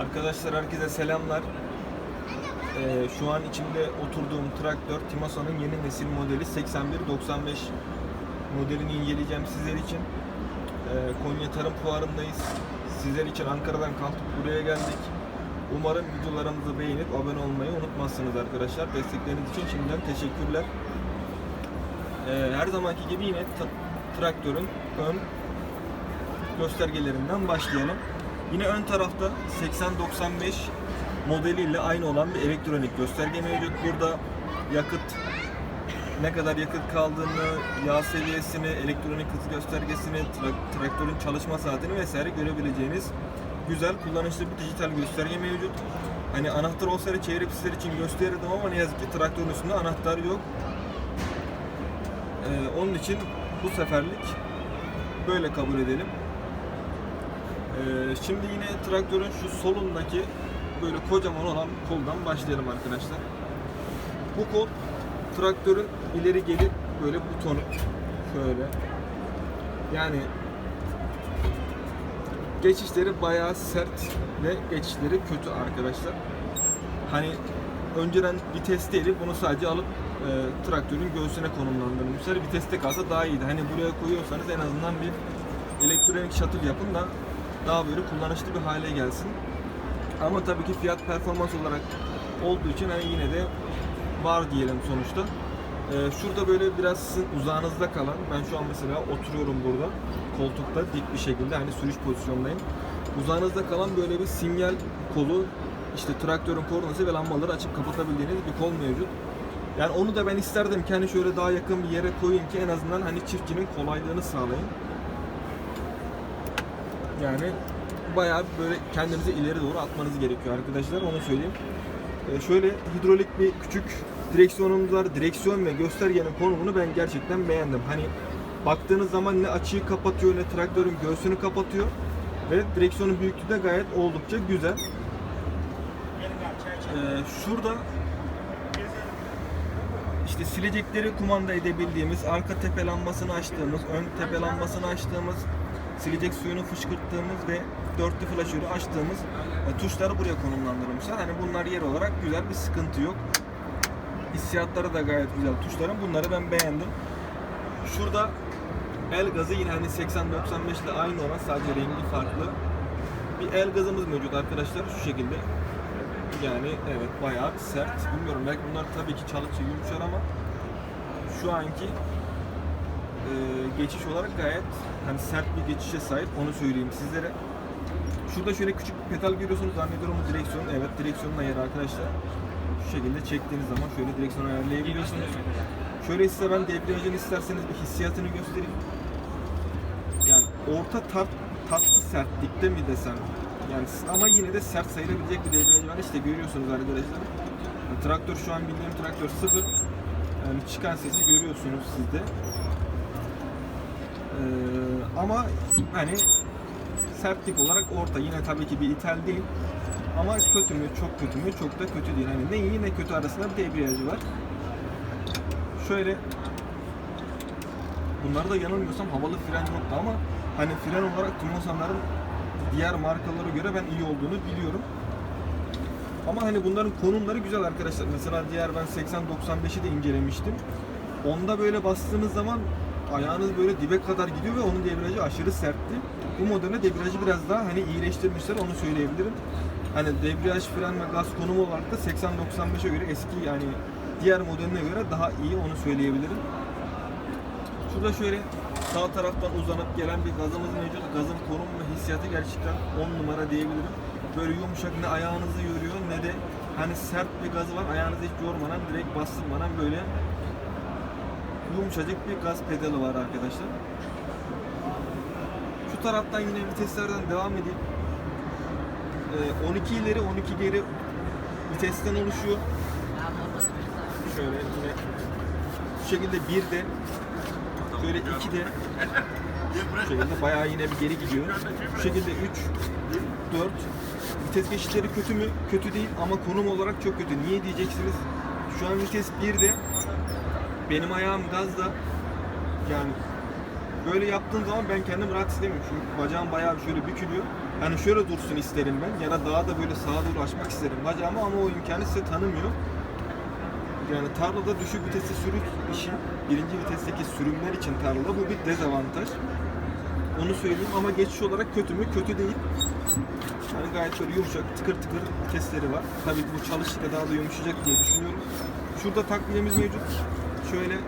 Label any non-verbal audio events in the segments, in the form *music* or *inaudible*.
Arkadaşlar herkese selamlar. Ee, şu an içinde oturduğum traktör Timasa'nın yeni nesil modeli 8195 modelini inceleyeceğim sizler için. Ee, Konya Tarım Fuarı'ndayız. Sizler için Ankara'dan kalkıp buraya geldik. Umarım videolarımızı beğenip abone olmayı unutmazsınız arkadaşlar. Destekleriniz için şimdiden teşekkürler. Ee, her zamanki gibi yine traktörün ön göstergelerinden başlayalım. Yine ön tarafta 8095 modeliyle aynı olan bir elektronik gösterge mevcut. Burada yakıt ne kadar yakıt kaldığını, yağ seviyesini, elektronik hız göstergesini, tra- traktörün çalışma saatini vesaire görebileceğiniz güzel kullanışlı bir dijital gösterge mevcut. Hani anahtar olsaydı çevre pistler için gösterirdim ama ne yazık ki traktörün üstünde anahtar yok. Ee, onun için bu seferlik böyle kabul edelim. Ee, şimdi yine traktörün şu solundaki böyle kocaman olan koldan başlayalım arkadaşlar. Bu kol traktörün ileri gelip böyle butonu şöyle. Yani geçişleri bayağı sert ve geçişleri kötü arkadaşlar. Hani önceden vitesteydi bunu sadece alıp e, traktörün göğsüne konumlandırmışlar. Viteste kalsa daha iyiydi. Hani buraya koyuyorsanız en azından bir elektronik shuttle yapın da daha böyle kullanışlı bir hale gelsin. Ama tabii ki fiyat performans olarak olduğu için hani yine de var diyelim sonuçta. Ee, şurada böyle biraz sizin uzağınızda kalan, ben şu an mesela oturuyorum burada koltukta dik bir şekilde hani sürüş pozisyondayım. Uzağınızda kalan böyle bir sinyal kolu, işte traktörün kornası ve lambaları açıp kapatabildiğiniz bir kol mevcut. Yani onu da ben isterdim ki hani şöyle daha yakın bir yere koyayım ki en azından hani çiftçinin kolaylığını sağlayayım. Yani bayağı böyle kendinizi ileri doğru atmanız gerekiyor arkadaşlar onu söyleyeyim. Ee, şöyle hidrolik bir küçük direksiyonumuz var. Direksiyon ve göstergenin konumunu ben gerçekten beğendim. Hani baktığınız zaman ne açıyı kapatıyor ne traktörün göğsünü kapatıyor. Ve direksiyonun büyüklüğü de gayet oldukça güzel. Ee, şurada işte silecekleri kumanda edebildiğimiz, arka tepe lambasını açtığımız, ön tepe lambasını açtığımız, silecek suyunu fışkırttığımız ve dörtlü flaşörü açtığımız e, tuşları buraya konumlandırmışlar. Hani bunlar yer olarak güzel bir sıkıntı yok. Hissiyatları da gayet güzel tuşların. Bunları ben beğendim. Şurada el gazı yine hani 80-95 ile aynı olan sadece rengi farklı. Bir el gazımız mevcut arkadaşlar şu şekilde. Yani evet bayağı sert. Bilmiyorum belki bunlar tabii ki çalıkça yumuşar ama şu anki geçiş olarak gayet hani sert bir geçişe sahip onu söyleyeyim sizlere. Şurada şöyle küçük bir pedal görüyorsunuz zannediyorum bu direksiyon. Evet direksiyonun ayarı arkadaşlar. Şu şekilde çektiğiniz zaman şöyle direksiyonu ayarlayabiliyorsunuz. Şöyle size ben debriyajını isterseniz bir hissiyatını göstereyim. Yani orta tat, tatlı sertlikte mi desem. Yani ama yine de sert sayılabilecek bir debriyaj var. İşte görüyorsunuz arkadaşlar. Yani traktör şu an bildiğim traktör sıfır. Yani çıkan sesi görüyorsunuz siz de. Ee, ama hani sertlik olarak orta. Yine tabii ki bir ithal değil. Ama kötü mü, çok kötü mü, çok da kötü değil. Hani ne iyi ne kötü arasında bir debriyajı var. Şöyle bunları da yanılmıyorsam havalı fren yoktu ama hani fren olarak Tumosanların diğer markalara göre ben iyi olduğunu biliyorum. Ama hani bunların konumları güzel arkadaşlar. Mesela diğer ben 80-95'i de incelemiştim. Onda böyle bastığınız zaman ayağınız böyle dibe kadar gidiyor ve onun debriyajı aşırı sertti. Bu modelde debriyajı biraz daha hani iyileştirmişler onu söyleyebilirim. Hani debriyaj, fren ve gaz konumu olarak da 80-95'e göre eski yani diğer modeline göre daha iyi onu söyleyebilirim. Şurada şöyle sağ taraftan uzanıp gelen bir gazımız mevcut. Gazın konum ve hissiyatı gerçekten 10 numara diyebilirim. Böyle yumuşak ne ayağınızı yoruyor ne de hani sert bir gazı var. Ayağınızı hiç yormadan direkt bastırmadan böyle yumuşacık bir gaz pedalı var arkadaşlar. Şu taraftan yine viteslerden devam edeyim. Ee, 12 ileri 12 geri vitesten oluşuyor. Şöyle yine şu şekilde bir de şöyle iki de şu şekilde bayağı yine bir geri gidiyor. Bu şekilde 3 4 vites geçişleri kötü mü? Kötü değil ama konum olarak çok kötü. Niye diyeceksiniz? Şu an vites 1'de benim ayağım gazda yani böyle yaptığım zaman ben kendimi rahat hissedemiyorum. Çünkü bacağım bayağı şöyle bükülüyor. Hani şöyle dursun isterim ben ya da daha da böyle sağa doğru açmak isterim bacağımı ama o imkanı size tanımıyor. Yani tarlada düşük vitesli sürüş için birinci vitesteki sürümler için tarlada bu bir dezavantaj. Onu söyleyeyim ama geçiş olarak kötü mü? Kötü değil. Yani gayet böyle yumuşak, tıkır tıkır vitesleri var. Tabii bu çalıştıkça daha da yumuşayacak diye düşünüyorum. Şurada takviyemiz mevcut. Şöyle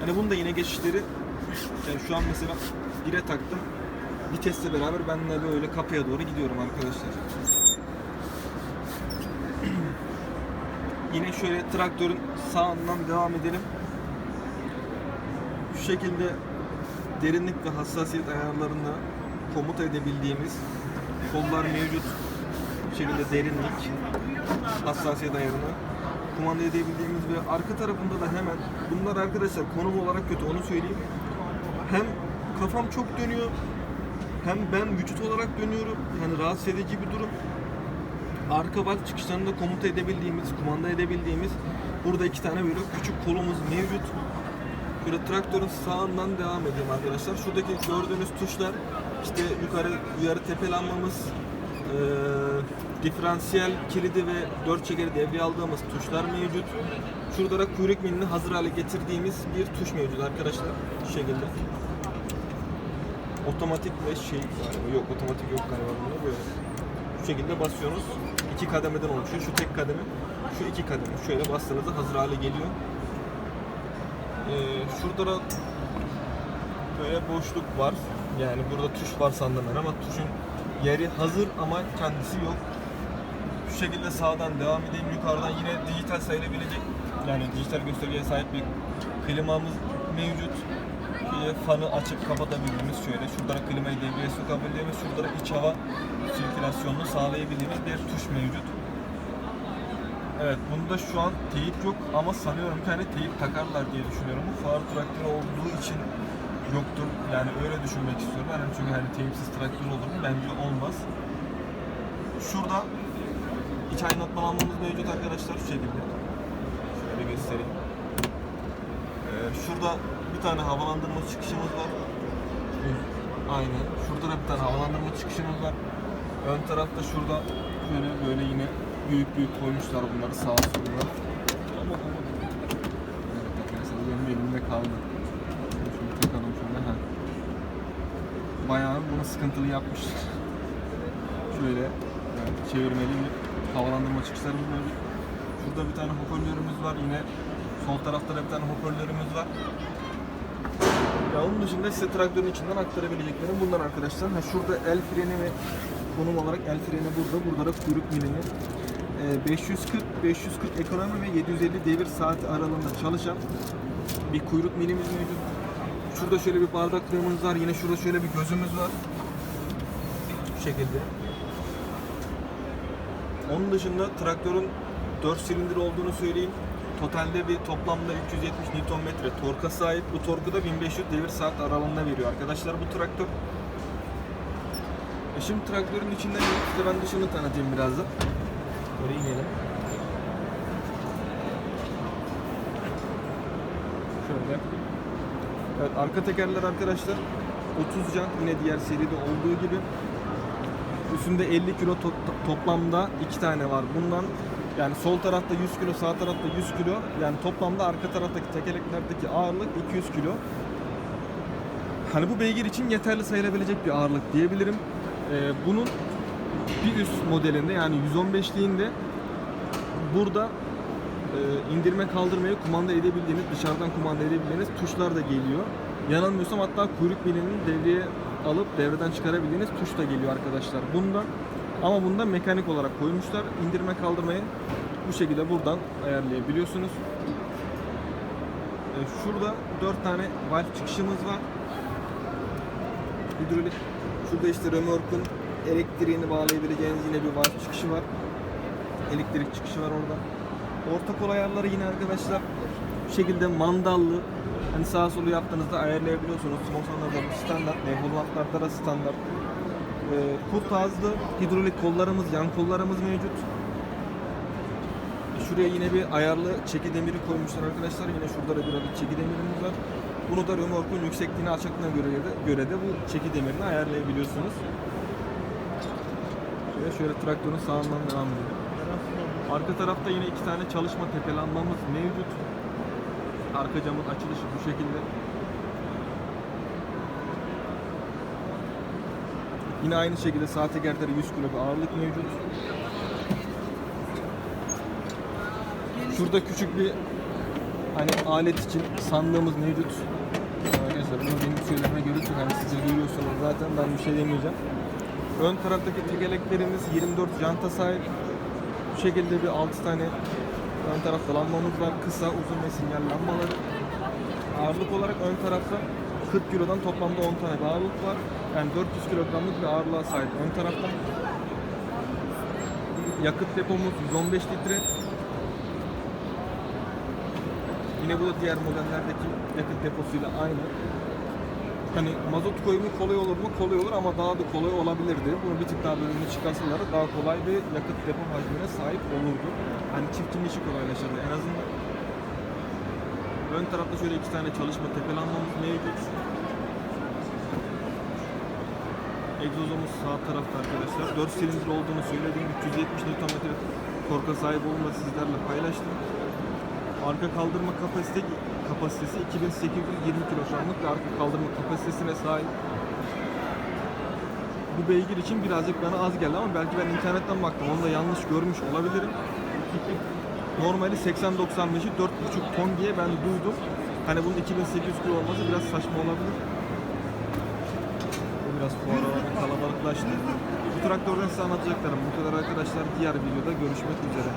Hani bunun da yine geçişleri yani şu an mesela 1'e taktım. Vitesle beraber ben de böyle kapıya doğru gidiyorum arkadaşlar. *clears throat* yine şöyle traktörün sağından devam edelim. Şu şekilde derinlik ve hassasiyet ayarlarında komuta edebildiğimiz kollar mevcut. Bu şekilde derinlik, hassasiyet ayarını kumanda edebildiğimiz ve arka tarafında da hemen bunlar arkadaşlar konum olarak kötü onu söyleyeyim. Hem kafam çok dönüyor hem ben vücut olarak dönüyorum. Yani rahatsız edici bir durum. Arka bak çıkışlarında komuta edebildiğimiz, kumanda edebildiğimiz burada iki tane böyle küçük kolumuz mevcut. Böyle traktörün sağından devam edeyim arkadaşlar. Şuradaki gördüğünüz tuşlar işte yukarı uyarı tepelanmamız, diferansiyel kilidi ve dört çekeri devreye aldığımız tuşlar mevcut. Şurada da kuyruk milini hazır hale getirdiğimiz bir tuş mevcut arkadaşlar. Şu şekilde. Otomatik ve şey galiba yok otomatik yok galiba bunda böyle. Şu şekilde basıyorsunuz. İki kademeden oluşuyor. Şu tek kademe, şu iki kademe. Şöyle bastığınızda hazır hale geliyor. Ee, şurada da böyle boşluk var. Yani burada tuş var sandım ben ama tuşun yeri hazır ama kendisi yok. Şu şekilde sağdan devam edeyim. Yukarıdan yine dijital sayılabilecek yani dijital göstergeye sahip bir klimamız mevcut. Şöyle fanı açıp kapatabildiğimiz şöyle. Şurada da klimayı devreye sokabildiğimiz, şurada da iç hava sirkülasyonunu sağlayabildiğimiz bir tuş mevcut. Evet bunda şu an teyip yok ama sanıyorum ki hani teyip takarlar diye düşünüyorum. Bu fuar traktörü olduğu için yoktur. Yani öyle düşünmek istiyorum. Yani çünkü hani teyipsiz traktör olur mu? Bence olmaz. Şurada iç aydınlatmalarımız mevcut arkadaşlar şu şekilde. Şöyle göstereyim. Ee, şurada bir tane havalandırma çıkışımız var. Aynen. Şurada da bir tane havalandırma çıkışımız var. Ön tarafta şurada böyle böyle yine büyük büyük koymuşlar bunları sağa sola. Ama ama Evet arkadaşlar benim elimde kaldı. Şunu takalım şöyle ha. Bayağı bunu sıkıntılı yapmışlar. Şöyle evet, çevirmeli bir havalandırma çıkışlarımız mevcut. Şurada bir tane hoparlörümüz var yine. Sol tarafta da bir tane hoparlörümüz var. Ya onun dışında size traktörün içinden aktarabileceklerim bunlar arkadaşlar. Ha şurada el freni ve konum olarak el freni burada. Burada da kuyruk milini. Ee, 540 540 ekonomi ve 750 devir saati aralığında çalışan bir kuyruk milimiz mevcut. Şurada şöyle bir bardaklığımız var. Yine şurada şöyle bir gözümüz var. Şekilde. Onun dışında traktörün 4 silindir olduğunu söyleyeyim. Totalde bir toplamda 370 Nm torka sahip. Bu torku da 1500 devir saat aralığında veriyor arkadaşlar bu traktör. E şimdi traktörün içinden size ben dışını tanıtayım birazdan. Böyle inelim. Şöyle. Evet arka tekerler arkadaşlar 30 can yine diğer seride olduğu gibi. Üstünde 50 kilo to- toplamda iki tane var. Bundan yani sol tarafta 100 kilo, sağ tarafta 100 kilo. Yani toplamda arka taraftaki tekerleklerdeki ağırlık 200 kilo. Hani bu beygir için yeterli sayılabilecek bir ağırlık diyebilirim. Ee, bunun bir üst modelinde yani 115'liğinde burada e, indirme kaldırmayı kumanda edebildiğiniz, dışarıdan kumanda edebildiğiniz tuşlar da geliyor. Yanılmıyorsam hatta kuyruk milinin devreye alıp devreden çıkarabildiğiniz tuş da geliyor arkadaşlar. Bundan ama bunda mekanik olarak koymuşlar. İndirme kaldırmayı bu şekilde buradan ayarlayabiliyorsunuz. E, şurada 4 tane valve çıkışımız var. Hidrolik. Şurada işte römorkun elektriğini bağlayabileceğiniz yine bir valve çıkışı var. Elektrik çıkışı var orada. Orta kol ayarları yine arkadaşlar bu şekilde mandallı. Hani sağa solu yaptığınızda ayarlayabiliyorsunuz. Smosanlarda bu standart, Hollandlarda da standart. Ee, kul tarzlı hidrolik kollarımız, yan kollarımız mevcut. Şuraya yine bir ayarlı çeki demiri koymuşlar arkadaşlar. Yine şurada da bir adet çeki demirimiz var. Bunu da römorkun yüksekliğine alçaklığına göre de, göre de bu çeki demirini ayarlayabiliyorsunuz. Şöyle, şöyle traktörün sağından devam edelim. Arka tarafta yine iki tane çalışma tepelanmamız mevcut. Arka camın açılışı bu şekilde. Yine aynı şekilde sağ tekerleri 100 kilo bir ağırlık mevcut. Şurada küçük bir hani alet için sandığımız mevcut. Arkadaşlar bunu benim söylememe gerek yok. Hani siz duyuyorsunuz zaten ben bir şey demeyeceğim. Ön taraftaki tekerleklerimiz 24 janta sahip. Bu şekilde bir 6 tane ön tarafta lambamız var. Kısa, uzun ve sinyal lambaları. Ağırlık olarak ön tarafta 40 kilodan toplamda 10 tane bir var. Yani 400 kilogramlık bir ağırlığa sahip ön tarafta. Yakıt depomuz 115 litre. Yine bu da diğer modellerdeki yakıt deposuyla aynı. Hani mazot koyumu kolay olur mu? Kolay olur ama daha da kolay olabilirdi. Bunu bir tık daha bölümünü çıkarsalar daha kolay bir yakıt depo hacmine sahip olurdu. Hani çiftçinin işi kolaylaşırdı en azından. Ön tarafta şöyle iki tane çalışma tepelanmamız mevcut. Egzozumuz sağ tarafta arkadaşlar. 4 silindir olduğunu söylediğim 370 Nm torka sahip da sizlerle paylaştım. Arka kaldırma kapasite kapasitesi 2820 kilogramlık bir arka kaldırma kapasitesine sahip. Bu beygir için birazcık bana az geldi ama belki ben internetten baktım. Onu da yanlış görmüş olabilirim. Normali 80-95'i 4,5 ton diye ben duydum. Hani bunun 2800 kilo olması biraz saçma olabilir. Bu biraz fuar olarak kalabalıklaştı. Bu traktörden size anlatacaklarım. Bu kadar arkadaşlar diğer videoda görüşmek üzere.